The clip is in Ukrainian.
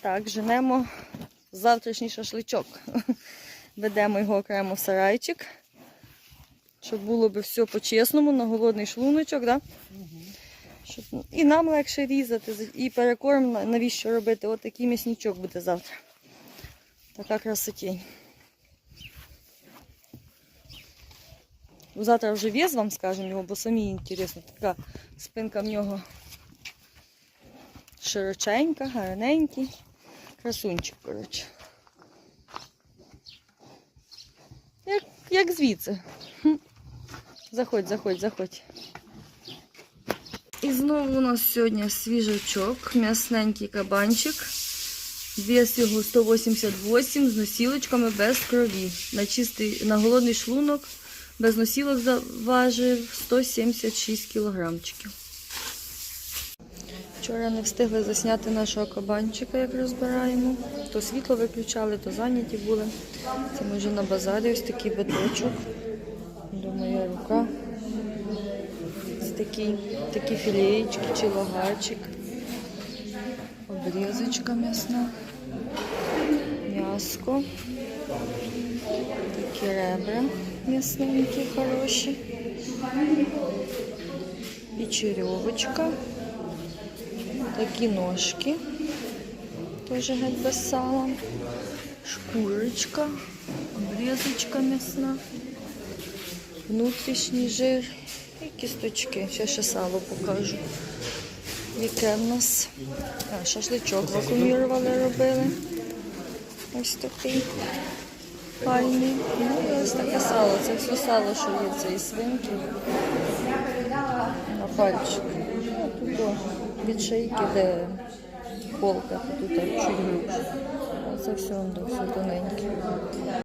Так, женемо завтрашній шашличок. Ведемо його окремо в сарайчик, щоб було би все по-чесному, на голодний шлуночок, да? Щоб... І нам легше різати, і перекорм навіщо робити. От такий м'ясничок буде завтра. Така красотень. Завтра вже вес вам скажемо його, бо самі інтересно. Така спинка в нього широченька, гарненький. Красунчик, коротше. Як, як звідси. Заходь, заходь, заходь. І знову у нас сьогодні свіжачок, м'ясненький кабанчик. Вес його 188 з носілочками без крові. На, чистий, на голодний шлунок без носілок заважив 176 кілограмчиків. Вчора не встигли засняти нашого кабанчика, як розбираємо. То світло виключали, то зайняті були. Це ми вже на базарі ось такий биточок. Моя рука. Ось такі, такі філеєчки чи лагарчик. Обрізочка м'ясна. М'яско. Такі ребра м'ясненькі, хороші. І черевочка. Такі ножки. Теж геть без сала. Шкурочка, обрізочка м'ясна, внутрішній жир і кісточки. Ще ще сало покажу. Яке в нас а, шашличок вакуумірували, робили. Ось такий файний. Ну і ось таке сало. Це все сало, що є цієї свинки. На пальчик. Від шийки, де полка, тут чуть грубше. Це все тоненьке.